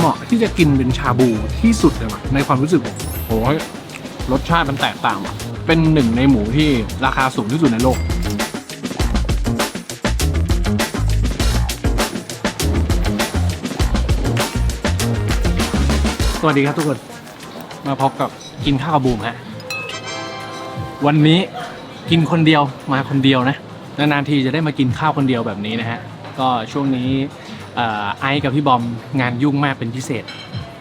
เหมาะที่จะกินเป็นชาบูที่สุดเลยว่ะในความรู้สึกผมโอ้ยรสชาติมันแตกต่างว่ะเป็นหนึ่งในหมูที่ราคาสูงที่สุดในโลก สวัสดีครับทุกคน มาพบกับกินข้าวบูมฮะ วันนี้กินคนเดียวมาคนเดียวนะ นานๆทีจะได้มากินข้าวคนเดียวแบบนี้นะฮะ ก็ช่วงนี้ ไอซ์กับพี่บอมงานยุ่งมากเป็นพิเศษ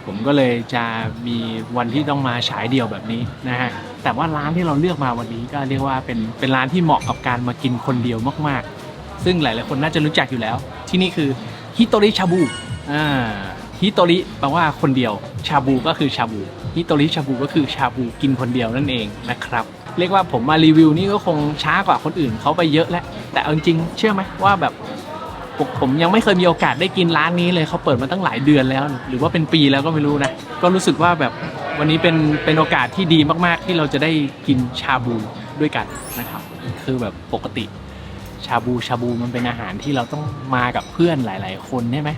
ผมก็เลยจะมีวันที่ต้องมาฉายเดียวแบบนี้นะฮะแต่ว่าร้านที่เราเลือกมาวันนี้ก็เรียกว่าเป็นเป็นร้านที่เหมาะกับการมากินคนเดียวมากๆ ซึ่งหลายๆคนน่าจะรู้จักอยู่แล้ว ที่นี่คือฮิโตริชาบูอ่าฮิโตริแปลว่าคนเดียว ชาบูก็คือชาบูฮิโตริชาบูก็คือชาบูกินคนเดียวนั่นเองนะครับเรียกว่าผมมารีวิวนี่ก็คงช้ากว่าคนอื่นเขาไปเยอะแล้วแต่เอาจริงเชื่อไหมว่าแบบ ผมผมยังไม่เคยมีโอกาสได้กินร้านนี้เลยเขาเปิดมาตั้งหลายเดือนแล้ว หรือว่าเป็นปีแล้วก็ไม่รู้นะ ก็รู้สึกว่าแบบวันนี้เป็นเป็นโอกาสที่ดีมากๆ ที่เราจะได้กินชาบูด้วยกันนะครับ คือแบบปกติชาบูชาบูมันเป็นอาหารที่เราต้องมากับเพื่อนหลาย ๆ คนใช่ไหม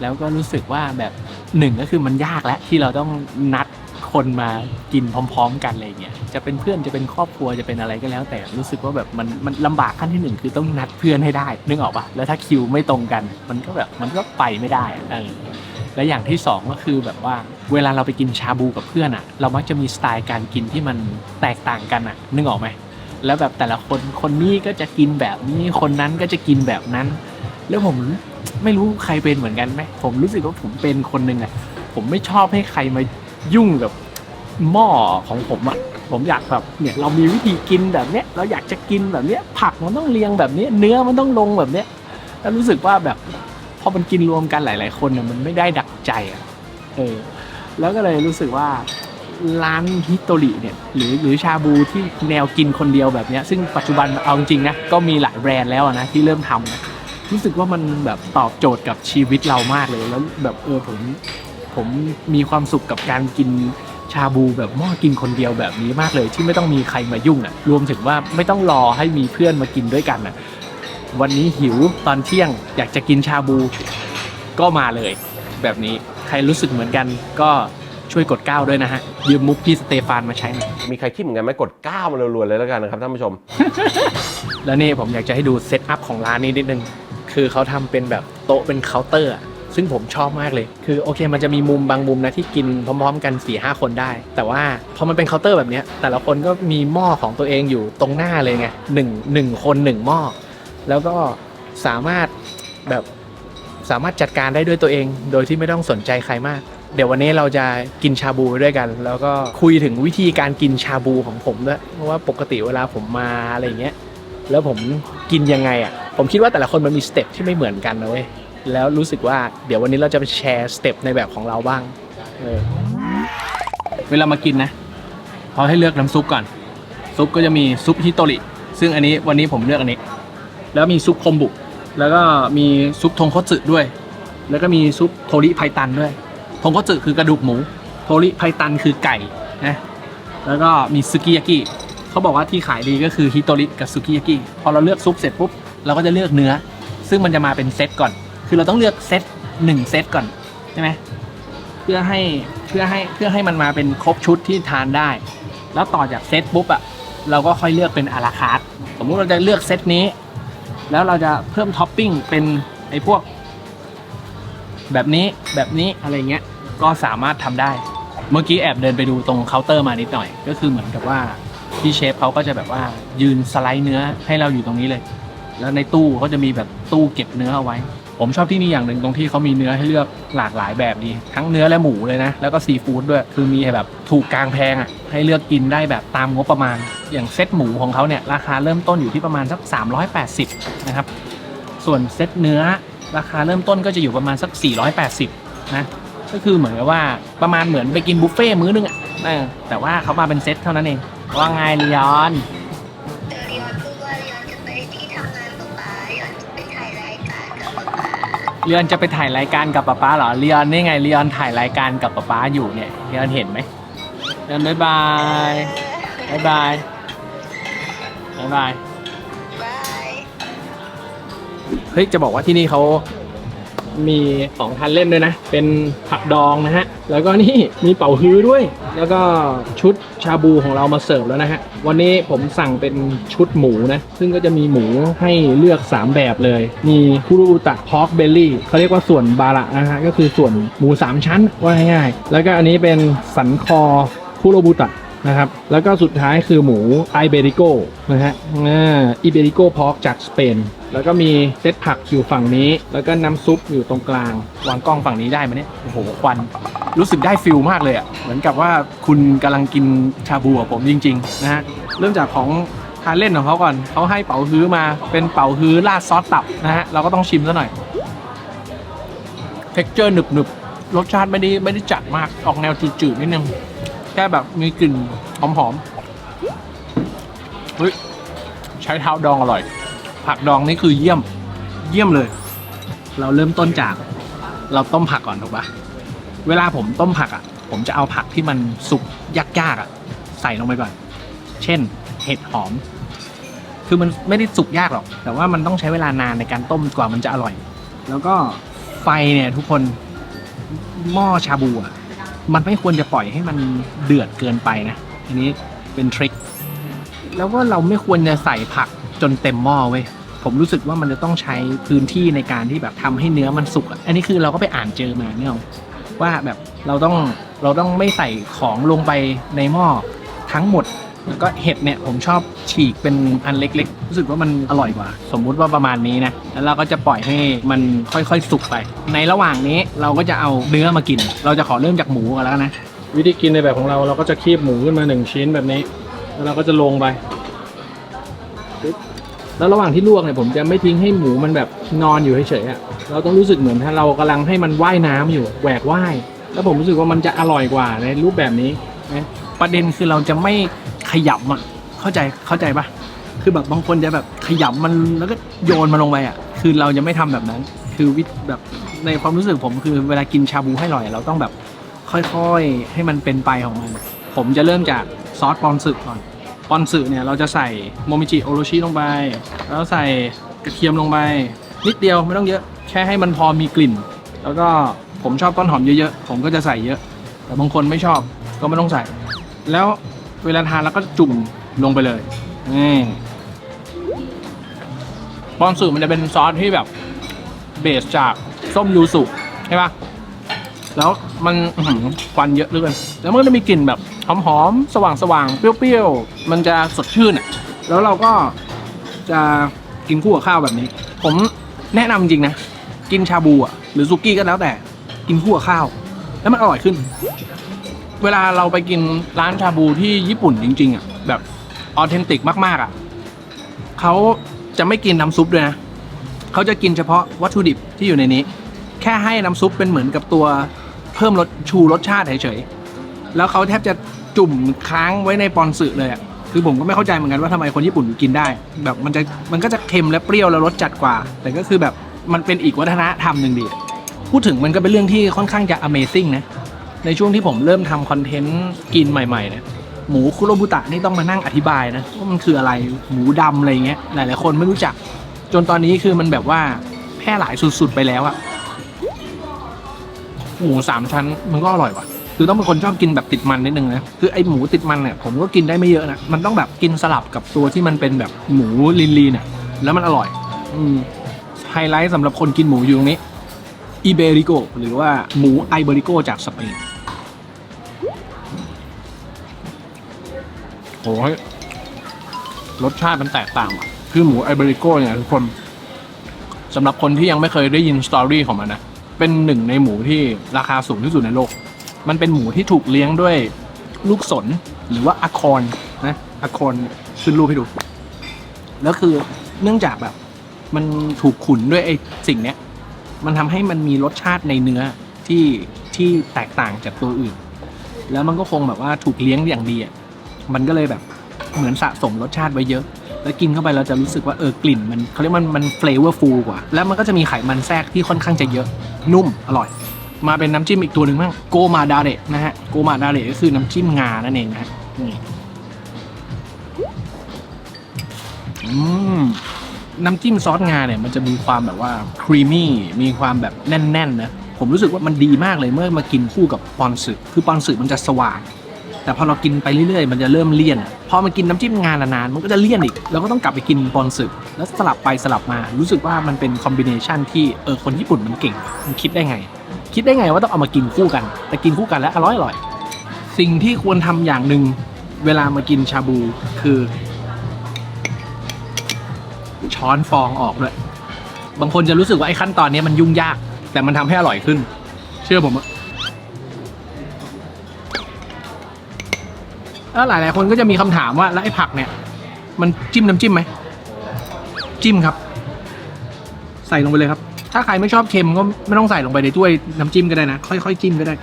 แล้วก็รู้สึกว่าแบบหนึ่งก็คือมันยากแล้วที่เราต้องนัด คนมากินพร้อม ๆ กันอะไรเงี้ยจะเป็นเพื่อนจะเป็นครอบครัวจะเป็นอะไรก็แล้ว แต่รู้สึกว่าแบบมันมันลำบากขั้นที่หนึ่งคือต้องนัดเพื่อนให้ได้นึกออกปะแล้วถ้าคิวไม่ตรงกัน มันก็แบบมันก็ไปไม่ได้อะเออและอย่างที่สองก็คือแบบว่าเวลาเราไปกินชาบูกับเพื่อนอะ เรามักจะมีสไตล์การกินที่มันแตกต่างกันอะนึกออกไหมแล้วแบบแต่ละคนคนนี้ก็จะกินแบบนี้คนนั้นก็จะกินแบบนั้น แล้วผมไม่รู้ใครเป็นเหมือนกันไหมผมรู้สึกว่าผมเป็นคนหนึ่งอะผมไม่ชอบให้ใครมา ยุ่งกับหม้อของผมอะผมอยากแบบเนี่ยเรามีวิธีกินแบบเนี้ยเราอยากจะกินแบบเนี้ยผักมันต้องเรียงแบบนี้ เนื้อมันต้องลงแบบเนี้ยแล้วรู้สึกว่าแบบพอมันกินรวมกันหลาย ๆ คนอะมันไม่ได้ดักใจอะเออแล้วก็เลยรู้สึกว่าร้านฮิตโตริเนี่ยหรือหรือชาบูที่แนวกินคนเดียวแบบเนี้ยซึ่งปัจจุบันเอาจริงนะก็มีหลายแบรนด์แล้วนะที่เริ่มทำนะรู้สึกว่ามันแบบตอบโจทย์กับชีวิตเรามากเลยแล้วแบบเออผม ผมมีความสุขกับการกินชาบูแบบหม้อกินคนเดียวแบบนี้มากเลย ที่ไม่ต้องมีใครมายุ่งอะรวมถึงว่าไม่ต้องรอให้มีเพื่อนมากินด้วยกันอะวันนี้หิวตอนเที่ยงอยากจะกินชาบูก็มาเลย แบบนี้ใครรู้สึกเหมือนกันก็ช่วยกดก้าวด้วยนะฮะยืมมุกพี่สเตฟานมาใช้หน่อยมีใครคิดเหมือนกันไหมกดก้าวมารัวๆเลยแล้วกันนะครับท่านผู้ชม แล้วนี่ผมอยากจะให้ดูเซตอัพของร้านนี้นิดนึงคือเขาทำเป็นแบบโต๊ะเป็นเคาน์เตอร์อะ ซึ่งผมชอบมากเลย คือโอเค มันจะมีมุมบางมุมนะที่กินพร้อมๆ กัน4ี่ห้าคนได้ แต่ว่าพอมันเป็นเคาน์เตอร์แบบนี้แต่ละคนก็มีหม้อของตัวเองอยู่ตรงหน้าเลยไงหนึ่งหนึ่งคนหนึ่งหม้อแล้วก็สามารถแบบสามารถจัดการได้ด้วยตัวเอง โดยที่ไม่ต้องสนใจใครมาก เดี๋ยววันนี้เราจะกินชาบูด้วยกัน แล้วก็คุยถึงวิธีการกินชาบูของผมด้วยเพราะว่าปกติเวลาผมมาอะไรอย่างเงี้ยแล้วผมกินยังไงอะผมคิดว่าแต่ละคนมันมีสเต็ปที่ไม่เหมือนกันนะเว้ย แล้วรู้สึกว่าเดี๋ยววันนี้เราจะไปแชร์สเต็ปในแบบของเราบ้างเออเวลามากินนะเขาให้เลือกน้ำซุปก่อน ซุปก็จะมีซุปฮิโตริซึ่งอันนี้วันนี้ผมเลือกอันนี้ แล้วมีซุปคอมบุ แล้วก็มีซุปทงคัตสึด้วย แล้วก็มีซุปโทริไพตันด้วยทงคัตสึคือกระดูกหมู โทริไพตันคือไก่นะแล้วก็มีซึกิยากิเขาบอกว่าที่ขายดีก็คือฮิโตริกับซุกิยากิพอเราเลือกซุปเสร็จปุ๊บเราก็จะเลือกเนื้อ ซึ่งมันจะมาเป็นเซตก่อน คือเราต้องเลือกเซตหนึ่งเซตก่อนใช่ไหมเพื่อให้เพื่อให้เพื่อให้มันมาเป็นครบชุดที่ทานได้ แล้วต่อจากเซตปุ๊บอะเราก็ค่อยเลือกเป็นอาราคาร์ทสมมุติเราจะเลือกเซตนี้ แล้วเราจะเพิ่มท็อปปิ้งเป็นไอ้พวก แบบนี้แบบนี้อะไรเงี้ยก็สามารถทำได้ เมื่อกี้แอบเดินไปดูตรงเคาน์เตอร์มานิดหน่อย ก็คือเหมือนกับว่าพี่เชฟเขาก็จะแบบว่ายืนสไลด์เนื้อให้เราอยู่ตรงนี้เลย แล้วในตู้เขาจะมีแบบตู้เก็บเนื้อเอาไว้ ผมชอบที่นี่อย่างหนึ่งตรงที่เขามีเนื้อให้เลือกหลากหลายแบบดี ทั้งเนื้อและหมูเลยนะ แล้วก็ซีฟู้ดด้วย คือมีแบบถูกกลางแพงอะให้เลือกกินได้แบบตามงบประมาณ อย่างเซตหมูของเขาเนี่ยราคาเริ่มต้นอยู่ที่ประมาณสัก 380 นะครับ ส่วนเซตเนื้อราคาเริ่มต้นก็จะอยู่ประมาณสัก 480 นะ ก็คือเหมือนกับว่าประมาณเหมือนไปกินบุฟเฟ่ต์มื้อนึงอะแต่ว่าเขามาเป็นเซตเท่านั้นเองว่าไงลีออน เรียนจะไปถ่ายรายการกับป๊าป๊าเหรอเรียนนี่ไงเรียนถ่ายรายการกับป๊าป๊าอยู่เนี่ยเรียนเห็นไหมเรียนบายบายบายบายบายบายบายเฮ้ยจะบอกว่าที่นี่เขา มีของทานเล่นด้วยนะ เป็นผักดองนะฮะ แล้วก็นี่มีเป่าฮื้อด้วย แล้วก็ชุดชาบูของเรามาเสิร์ฟแล้วนะฮะ วันนี้ผมสั่งเป็นชุดหมูนะ ซึ่งก็จะมีหมูให้เลือก 3 แบบเลย มีคุรุตะพอกเบลลี่เขาเรียกว่าส่วนบาระนะฮะ ก็คือส่วนหมู 3 ชั้นว่าง่ายๆ แล้วก็อันนี้เป็นสันคอคุโรบุตะนะครับแล้วก็สุดท้ายคือหมูไอเบริโกนะฮะอ่าอิเบริโกพอกจากสเปน แล้วก็มีเซตผักอยู่ฝั่งนี้ แล้วก็น้ำซุปอยู่ตรงกลาง วางกล้องฝั่งนี้ได้ไหมเนี่ย โอ้โห ควัน รู้สึกได้ฟิลมากเลยอะ่ะ เหมือนกับว่าคุณกำลังกินชาบูกับผมจริง ๆ นะฮะ เริ่มจากของทานเล่นของเขาก่อน เขาให้เป๋าฮื้อมา เป็นเป๋าฮื้อราดซอสตับนะฮะ เราก็ต้องชิมซะหน่อย เท็กเจอร์หนึบๆรสชาติไม่ได้ไม่ได้จัดมาก ออกแนวจืดๆนิดนึง แค่แบบมีกลิ่นหอมๆ เฮ้ย ใช้เท้าดองอร่อย ผักดองนี่คือเยี่ยมเยี่ยมเลย เราเริ่มต้นจาก เราต้มผักก่อนถูกปะเวลาผมต้มผักอะ ผมจะเอาผักที่มันสุกยากๆอะ ใส่ลงไปก่อน เช่น เห็ดหอม คือมันไม่ได้สุกยากหรอก แต่ว่ามันต้องใช้เวลานานในการต้มกว่ามันจะอร่อย แล้วก็ไฟเนี่ยทุกคนหม้อชาบูอะมันไม่ควรจะปล่อยให้มันเดือดเกินไปนะ อันนี้เป็นทริค แล้วก็เราไม่ควรจะใส่ผัก จนเต็มหม้อเว้ยผมรู้สึกว่ามันจะต้องใช้พื้นที่ในการที่แบบทำให้เนื้อมันสุกอะอันนี้คือเราก็ไปอ่านเจอมาเนี่ยว่าแบบเราต้องเราต้องไม่ใส่ของลงไปในหม้อทั้งหมด แล้วก็เห็ดเนี่ยผมชอบฉีกเป็นอันเล็กๆ รู้สึกว่ามันอร่อยกว่า สมมุติว่าประมาณนี้นะแล้วเราก็จะปล่อยให้มันค่อยๆสุกไป ในระหว่างนี้เราก็จะเอาเนื้อมากิน เราจะขอเริ่มจากหมูก่อนแล้วนะวิธีกินในแบบของเราเราก็จะคีบหมูขึ้นมาหนึ่งชิ้นแบบนี้ แล้วเราก็จะลงไป แล้วระหว่างที่ลวกเนี่ยผมจะไม่ทิ้งให้หมูมันแบบนอนอยู่เฉยๆอะเราต้องรู้สึกเหมือนถ้าเรากำลังให้มันว่ายน้ำอยู่แหวกว่ายแล้วผมรู้สึกว่ามันจะอร่อยกว่าในรูปแบบนี้นะประเด็นคือเราจะไม่ขยำอะเข้าใจเข้าใจปะคือแบบบางคนจะแบบขยำมันแล้วก็โยนมันลงไปอะ คือเราจะไม่ทำแบบนั้น คือวิธแบบในความรู้สึกผมคือเวลากินชาบูให้อร่อย เราต้องแบบค่อยๆให้มันเป็นไปของมัน ผมจะเริ่มจากซอสปอนสึก่อน ปอนสึเนี่ยเราจะใส่โมมิจิโอโรชิลงไป แล้วใส่กระเทียมลงไป นิดเดียวไม่ต้องเยอะแค่ให้มันพอมีกลิ่น แล้วก็ผมชอบต้นหอมเยอะๆ ผมก็จะใส่เยอะ แต่บางคนไม่ชอบก็ไม่ต้องใส่ แล้วเวลาทานเราก็จุ่มลงไปเลยนี่ปอนสึมันจะเป็นซอสที่แบบเบสจากส้มยูสุใช่ปะแล้วมันควันเยอะเหลือเกินแล้วมันก็จะมีกลิ่นแบบ หอมๆ สว่างๆ เปรี้ยวๆ มันจะสดชื่นอะ แล้วเราก็จะกินคู่กับข้าวแบบนี้ ผมแนะนำจริงนะ กินชาบูอะหรือซุกี้ก็แล้วแต่ กินคู่กับข้าว แล้วมันอร่อยขึ้น เวลาเราไปกินร้านชาบูที่ญี่ปุ่นจริง ๆอะแบบออเทนติกมากๆอะเขาจะไม่กินน้ำซุปด้วยนะเขาจะกินเฉพาะวัตถุดิบที่อยู่ในนี้ แค่ให้น้ำซุปเป็นเหมือนกับตัวเพิ่มรสชูรสชาติเฉยๆแล้วเขาแทบจะ จุ่มค้างไว้ในปอนสึเลยอะคือผมก็ไม่เข้าใจเหมือนกันว่าทำไมคนญี่ปุ่นกินได้ แบบมันจะมันก็จะเค็มและเปรี้ยวและรสจัดกว่า แต่ก็คือแบบมันเป็นอีกวัฒนธรรมหนึ่งดีพูดถึงมันก็เป็นเรื่องที่ค่อนข้างจะ Amazing นะ ในช่วงที่ผมเริ่มทำคอนเทนต์กินใหม่ๆเนี่ยหมูคุโรบุตะนี่ต้องมานั่งอธิบายนะว่ามันคืออะไรหมูดำอะไรเงี้ยหลายๆคนไม่รู้จัก จนตอนนี้คือมันแบบว่าแพร่หลายสุดๆไปแล้วอะหมูสามชั้นมันก็อร่อยว่ะ คือต้องเป็นคนชอบกินแบบติดมันนิดนึงนะคือไอหมูติดมันเนี่ยผมก็กินได้ไม่เยอะนะมันต้องแบบกินสลับกับตัวที่มันเป็นแบบหมูลีนๆเนี่ยแล้วมันอร่อย อืมไฮไลท์สำหรับคนกินหมูอยู่ตรงนี้อิเบริโกหรือว่าหมูไอเบริโกจากสเปนโอ้ยรสชาติมันแตกต่างว่ะคือหมูไอเบริโกเนี่ยทุกคนสำหรับคนที่ยังไม่เคยได้ยินสตอรี่ของมันนะ เป็นหนึ่งในหมูที่ราคาสูงที่สุดในโลก มันเป็นหมูที่ถูกเลี้ยงด้วยลูกสนหรือว่าอะคอนนะอะคอนขึ้นรูปให้ดู แล้วคือเนื่องจากแบบ มันถูกขุนด้วยไอ้สิ่งเนี้ย มันทำให้มันมีรสชาติในเนื้อที่ที่แตกต่างจากตัวอื่น แล้วมันก็คงแบบว่าถูกเลี้ยงอย่างดีอะมันก็เลยแบบเหมือนสะสมรสชาติไว้เยอะ แล้วกินเข้าไปเราจะรู้สึกว่าเออกลิ่นมันเขาเรียกมันมันเฟลเวอร์ฟูลกว่า แล้วมันก็จะมีไขมันแทรกที่ค่อนข้างจะเยอะ นุ่มอร่อย มาเป็นน้ำจิ้มอีกตัวหนึ่งบ้างโกมาดาเระนะฮะโกมาดาเระก็คือน้ำจิ้มงานั่นเองนะฮะนี่อืมน้ำจิ้มซอสงาเนี่ยมันจะมีความแบบว่าครีมมี่มีความแบบแน่นๆนะผมรู้สึกว่ามันดีมากเลยเมื่อมากินคู่กับปอนสึคือปอนสึมันจะสว่างแต่พอเรากินไปเรื่อยๆ มันจะเริ่มเลี่ยน พอมันกินน้ำจิ้มงานนานๆ มันก็จะเลี่ยนอีก เราก็ต้องกลับไปกินปอนสึแล้วสลับไปสลับมา รู้สึกว่ามันเป็นคอมบิเนชันที่เออคนญี่ปุ่นมันเก่ง มันคิดได้ไง คิดได้ไงว่าต้องเอามากินคู่กัน แต่กินคู่กันแล้วอร่อยอร่อย สิ่งที่ควรทำอย่างหนึ่งเวลามากินชาบูคือ ช้อนฟองออกด้วย บางคนจะรู้สึกว่าไอ้ขั้นตอนนี้มันยุ่งยาก แต่มันทำให้อร่อยขึ้น เชื่อผมอะแล้วหลาย ๆ คนก็จะมีคำถามว่าแล้วไอ้ผักเนี่ย มันจิ้มน้ำจิ้มไหม จิ้มครับ ใส่ลงไปเลยครับ ถ้าใครไม่ชอบเค็มก็ไม่ต้องใส่ลงไปในถ้วยน้ำจิ้มก็ได้นะ ค่อยๆจิ้มก็ได้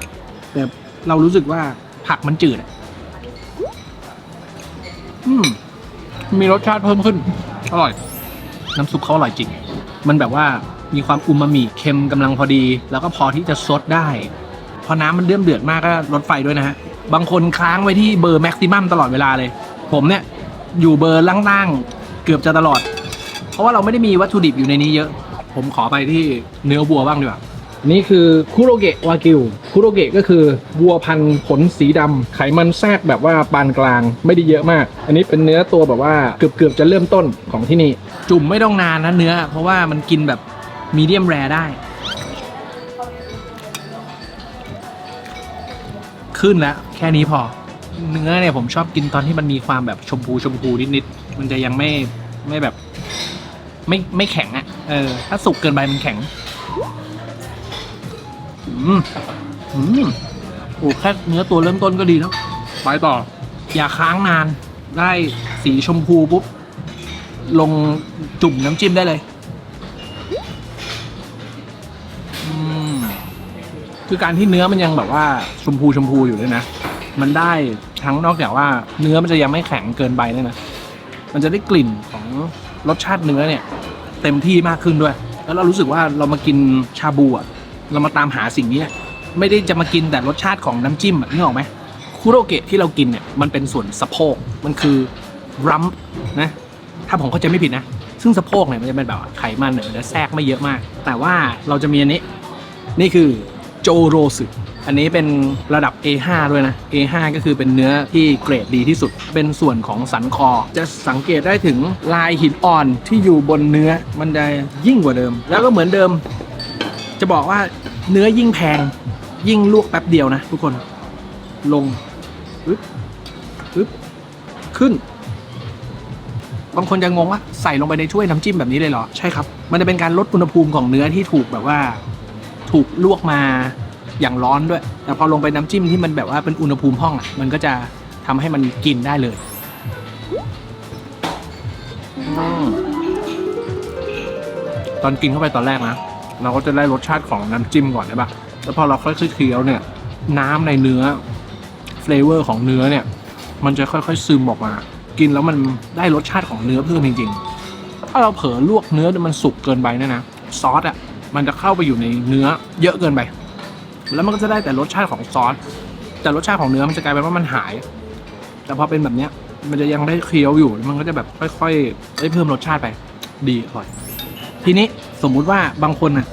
แต่เรารู้สึกว่าผักมันจืดอะอืม มีรสชาติเพิ่มขึ้น อร่อย น้ำซุปเขาอร่อยจริง มันแบบว่ามีความอูมามิเค็มกำลังพอดี แล้วก็พอที่จะซดได้ พอน้ำมันเดือมเดือดมากก็ลดไฟด้วยนะฮะ บางคนค้างไว้ที่เบอร์แม็กซิมัมตลอดเวลาเลย ผมเนี่ย อยู่เบอร์ล่างๆ เกือบจะตลอด เพราะว่าเราไม่ได้มีวัตถุดิบอยู่ในนี้เยอะ ผมขอไปที่เนื้อวัวบ้างดีกว่านี่คือคุโรเกะวากิวคุโรเกะก็คือวัวพันธุ์ขนสีดำไขมันแทรกแบบว่าปานกลางไม่ได้เยอะมาก อันนี้เป็นเนื้อตัวแบบว่าเกือบเกือบๆจะเริ่มต้นของที่นี่ จุ่มไม่ต้องนานนะเนื้อ เพราะว่ามันกินแบบมีเดียมแรได้ ขึ้นแล้วแค่นี้พอ เนื้อเนี่ยผมชอบกินตอนที่มันมีความแบบชมพูชมพูนิดๆมันจะยังไม่ไม่แบบ ไม่ไม่แข็งอะ่ะเออถ้าสุกเกินไปมันแข็ง อืมอืมโอ้แค่เนื้อตัวเริ่มต้นก็ดีแล้วไปต่อ อย่าค้างนาน ได้สีชมพูปุ๊บ ลงจุ่มน้ำจิ้มได้เลยอืมคือการที่เนื้อมันยังแบบว่าชมพูชมพูอยู่ด้วยนะ มันได้ทั้งนอกจากว่าเนื้อมันจะยังไม่แข็งเกินไปด้วยนะ มันจะได้กลิ่นของรสชาติเนื้อเนี่ย เต็มที่มากขึ้นด้วย แล้วเรารู้สึกว่าเรามากินชาบูอะเรามาตามหาสิ่งนี้ไม่ได้จะมากินแต่รสชาติของน้ำจิ้มอะนึกออกไหมคุโรเกะที่เรากินเนี่ยมันเป็นส่วนสะโพกมันคือรัมนะถ้าผมเข้าใจไม่ผิดนะ ซึ่งสะโพกเนี่ยมันจะเป็นแบบไขมันเนี่ยมันจะแทรกไม่เยอะมาก แต่ว่าเราจะมีอันนี้ นี่คือโจโรสึ อันนี้เป็นระดับ A5 ด้วยนะ A5 ก็คือเป็นเนื้อที่เกรดดีที่สุด เป็นส่วนของสันคอ จะสังเกตได้ถึงลายหินอ่อนที่อยู่บนเนื้อมันจะยิ่งกว่าเดิม แล้วก็เหมือนเดิม จะบอกว่าเนื้อยิ่งแพง ยิ่งลวกแป๊บเดียวนะทุกคนลงปึ๊บปึ๊บขึ้น บางคนจะงงว่าใส่ลงไปในถ้วยน้ำจิ้มแบบนี้เลยเหรอ ใช่ครับ มันจะเป็นการลดอุณหภูมิของเนื้อที่ถูกแบบว่า ถูกลวกมา อย่างร้อนด้วย แต่พอลงไปน้ำจิ้มที่มันแบบว่าเป็นอุณหภูมิห้องอะ มันก็จะทำให้มันกินได้เลยอตอนกินเข้าไปตอนแรกนะเราก็จะได้รสชาติของน้ำจิ้มก่อนใช่ปะแล้วพอเราค่อยๆเคี้ยวเนี่ย น้ำในเนื้อเฟลเวอร์ของเนื้อเนี่ย มันจะค่อยๆซึมออกมา กินแล้วมันได้รสชาติของเนื้อเพิ่มจริงๆ ถ้าเราเผลอลวกเนื้อมันสุกเกินไปเนี่ยนะซอสอะมันจะเข้าไปอยู่ในเนื้อเยอะเกินไป แล้วมันก็จะได้แต่รสชาติของซอสแต่รสชาติของเนื้อมันจะกลายเป็นว่ามันหาย แต่พอเป็นแบบเนี้ย มันจะยังได้เคี้ยวอยู่มันก็จะแบบค่อยๆได้เพิ่มรสชาติไป ดีอร่อยทีนี้สมมุติว่าบางคนน่ะ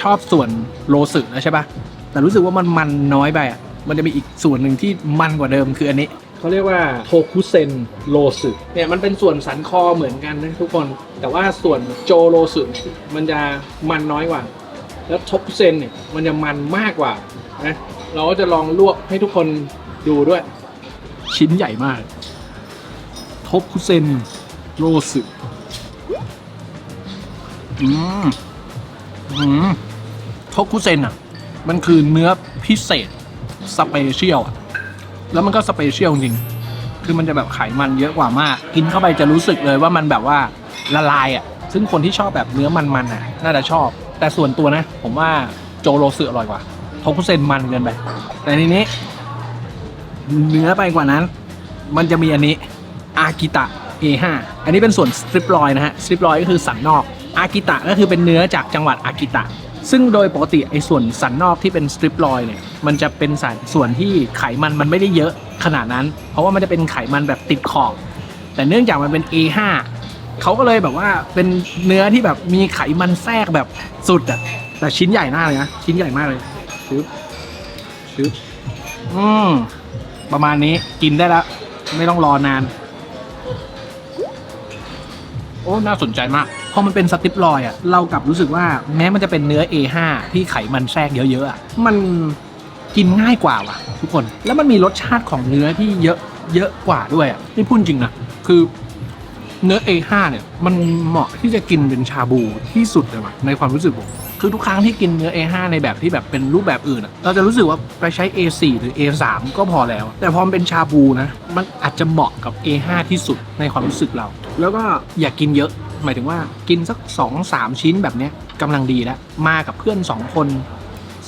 ชอบส่วนโลสึแล้วใช่ปะแต่รู้สึกว่ามันมันน้อยไปอะมันจะมีอีกส่วนหนึ่งที่มันกว่าเดิมคืออันนี้เขาเรียกว่าโทคุเซนโลสึเนี่ยมันเป็นส่วนสันคอเหมือนกันนะทุกคน แต่ว่าส่วนโจโรสึมันจะมันน้อยกว่า แล้วโทคุเซนเนี่ยมันจะมันมากกว่านะเราก็จะลองลวกให้ทุกคนดูด้วย ชิ้นใหญ่มากโทคุเซนโรสึอืมอืมโทคุเซนอะ มันคือเนื้อพิเศษสเปเชียลอะ แล้วมันก็สเปเชียลจริง คือมันจะแบบไขมันเยอะกว่ามาก กินเข้าไปจะรู้สึกเลยว่ามันแบบว่าละลายอะ ซึ่งคนที่ชอบแบบเนื้อมันๆอะ น่าจะชอบ แต่ส่วนตัวนะ ผมว่าโจโรสึอร่อยกว่าโทคุเซนมันเกินไป แต่ทีนี้เนื้อไปกว่านั้น มันจะมีอันนี้อากิตะ A5 อันนี้เป็นส่วนสตริปลอยนะฮะสตริปลอยก็คือสันนอกอากิตะก็คือเป็นเนื้อจากจังหวัดอากิตะ ซึ่งโดยปกติไอ้ส่วนสันนอกที่เป็นสตริปลอยเนี่ยมันจะเป็นสส่วนที่ไขมันมันไม่ได้เยอะขนาดนั้น เพราะว่ามันจะเป็นไขมันแบบติดขอบแต่เนื่องจากมันเป็น A5 เขาก็เลยแบบว่าเป็นเนื้อที่แบบมีไขมันแทรกแบบสุดอะแต่ชิ้นใหญ่มากเลยนะชิ้นใหญ่มากเลยซึบซึบอืมประมาณนี้กินได้แล้ว ไม่ต้องรอนาน โอ้น่าสนใจมากพอมันเป็นสติปลอยอะเรากลับรู้สึกว่าแม้มันจะเป็นเนื้อ A5 ที่ไขมันแทรกเยอะๆอะมันกินง่ายกว่าว่ะ ทุกคนแล้วมันมีรสชาติของเนื้อที่เยอะเยอะกว่าด้วยอะนี่พูดจริงนะคือ เนื้อ A5 เนี่ยมันเหมาะที่จะกินเป็นชาบูที่สุดเลยว่ะในความรู้สึกผมคือทุกครั้งที่กินเนื้อ A5 ในแบบที่แบบเป็นรูปแบบอื่นอะเราจะรู้สึกว่าไปใช้ A4 หรือ A3 ก็พอแล้ว แต่พอเป็นชาบูนะ มันอาจจะเหมาะกับ A5 ที่สุดในความรู้สึกเรา แล้วก็อย่ากกินเยอะ หมายถึงว่ากินสัก 2-3 ชิ้นแบบเนี้ยกำลังดีแล้ว มากับเพื่อน 2 คน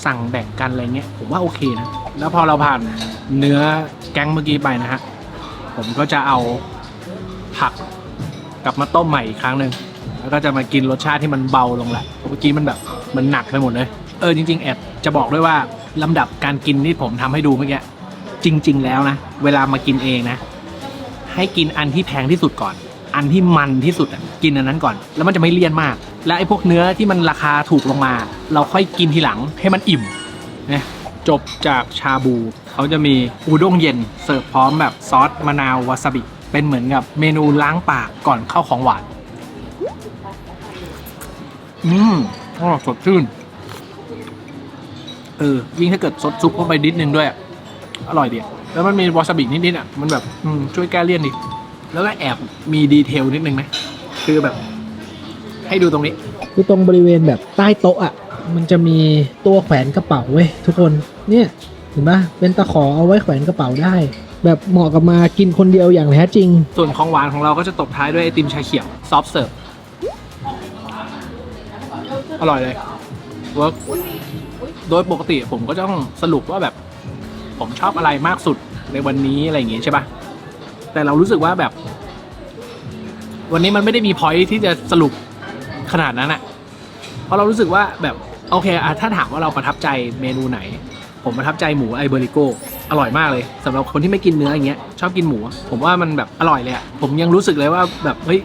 สั่งแบ่งกันอะไรเงี้ยผมว่าโอเคนะ แล้วพอเราผ่านเนื้อแกงเมื่อกี้ไปนะฮะผมก็จะเอาผัก กลับมาต้มใหม่อีกครั้งหนึ่งแล้วก็จะมากินรสชาติที่มันเบาลงแหละเมื่อกี้มันแบบมันหนักไปหมดเลย เออจริง ๆ แอดจะบอกด้วยว่าลำดับการกินที่ผมทำให้ดูเมื่อกี้จริง ๆ แล้วนะ เวลามากินเองนะ ให้กินอันที่แพงที่สุดก่อน อันที่มันที่สุดกินอันนั้นก่อน แล้วมันจะไม่เลี่ยนมาก และไอ้พวกเนื้อที่มันราคาถูกลงมา เราค่อยกินทีหลังให้มันอิ่มนะจบจากชาบู เขาจะมีอูด้งเย็นเสิร์ฟพร้อมแบบซอสมะนาววาซาบิ เป็นเหมือนกับเมนูล้างปากก่อนเข้าของหวาน อืมอ๋อสดชื่น เออ ยิ่งถ้าเกิดซดซุปเข้าไปนิดนึงด้วยอะอร่อยดีอะแล้วมันมีวาซาบินิดๆอะ มันแบบอืมช่วยแก้เลี่ยนดิ แล้วก็แอบมีดีเทลนิดนึงนะคือแบบ ให้ดูตรงนี้ คือตรงบริเวณแบบใต้โต๊ะอะ มันจะมีตัวแขวนกระเป๋าเว้ยทุกคน เนี่ย เห็นปะเป็นตะขอเอาไว้แขวนกระเป๋าได้ แบบเหมาะกับมากินคนเดียวอย่างแท้จริง ส่วนของหวานของเราก็จะตบท้ายด้วยไอติมชาเขียวซอฟเสิร์ฟอร่อยเลยเวิร์กโดยปกติผมก็ต้องสรุปว่าแบบ ผมชอบอะไรมากสุดในวันนี้อะไรอย่างงี้ใช่ปะแต่เรารู้สึกว่าแบบ วันนี้มันไม่ได้มีพอยที่จะสรุปขนาดนั้นอะเพราะเรารู้สึกว่าแบบ โอเคอะถ้าถามว่าเราประทับใจเมนูไหน ผมประทับใจหมูไอเบริโก อร่อยมากเลยสำหรับคนที่ไม่กินเนื้ออย่างเงี้ยชอบกินหมู ผมว่ามันแบบอร่อยเลยอะผมยังรู้สึกเลยว่าแบบเฮ้ย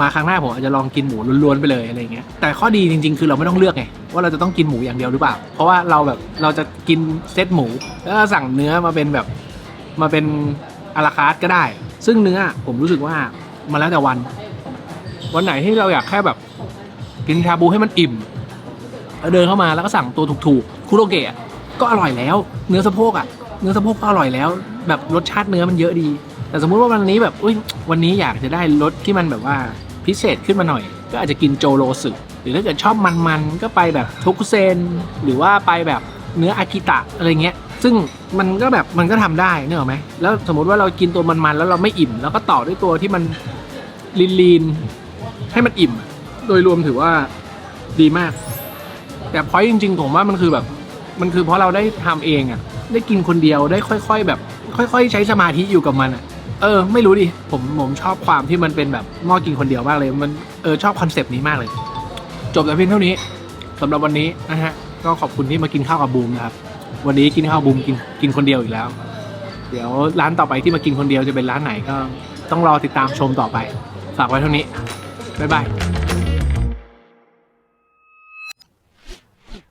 มาครั้งหน้าผมอาจจะลองกินหมูล้วนๆไปเลยอะไรเงี้ยแต่ข้อดีจริงๆ คือเราไม่ต้องเลือกไงว่าเราจะต้องกินหมูอย่างเดียวหรือเปล่า เพราะว่าเราแบบเราจะกินเซตหมู แล้วก็สั่งเนื้อมาเป็นแบบมาเป็นอาราคาร์ทก็ได้ ซึ่งเนื้อผมรู้สึกว่ามันแล้วแต่วัน วันไหนที่เราอยากแค่แบบกินชาบูให้มันอิ่มแล้วเดินเข้ามาแล้วก็สั่งตัวถูกๆคุโรเกะก็อร่อยแล้ว เนื้อสะโพกอะ เนื้อสะโพกก็อร่อยแล้ว แบบรสชาติเนื้อมันเยอะดี แต่สมมุติว่าวันนี้แบบอุ้ยวันนี้อยากจะได้รสที่มันแบบว่าพิเศษขึ้นมาหน่อย ก็อาจจะกินโจโรสึหรือถ้าเกิดชอบมันๆก็ไปแบบโทคุเซนหรือว่าไปแบบเนื้ออากิตะอะไรเงี้ย ซึ่งมันก็แบบมันก็ทำได้เนอะไหมแล้วสมมติว่าเรากินตัวมันๆแล้วเราไม่อิ่ม แล้วก็ต่อด้วยตัวที่มันลีนๆให้มันอิ่ม โดยรวมถือว่าดีมาก แต่พอยจริงๆผมว่ามันคือแบบ มันคือเพราะเราได้ทำเองอะ ได้กินคนเดียวได้ค่อย ๆ แบบ ค่อย ๆ ใช้สมาธิอยู่กับมันอะเออ ไม่รู้ดิผมผมชอบความที่มันเป็นแบบหม้อกินคนเดียวมากเลย มันเออชอบคอนเซปต์นี้มากเลย จบแต่เพียงเท่านี้สำหรับวันนี้นะฮะก็ขอบคุณที่มากินข้าวกับบูมนะครับวันนี้กินข้าวบูมกินกินคนเดียวอีกแล้ว เดี๋ยวร้านต่อไปที่มากินคนเดียวจะเป็นร้านไหนก็ ต้องรอติดตามชมต่อไป ฝากไว้เท่านี้บ๊ายบาย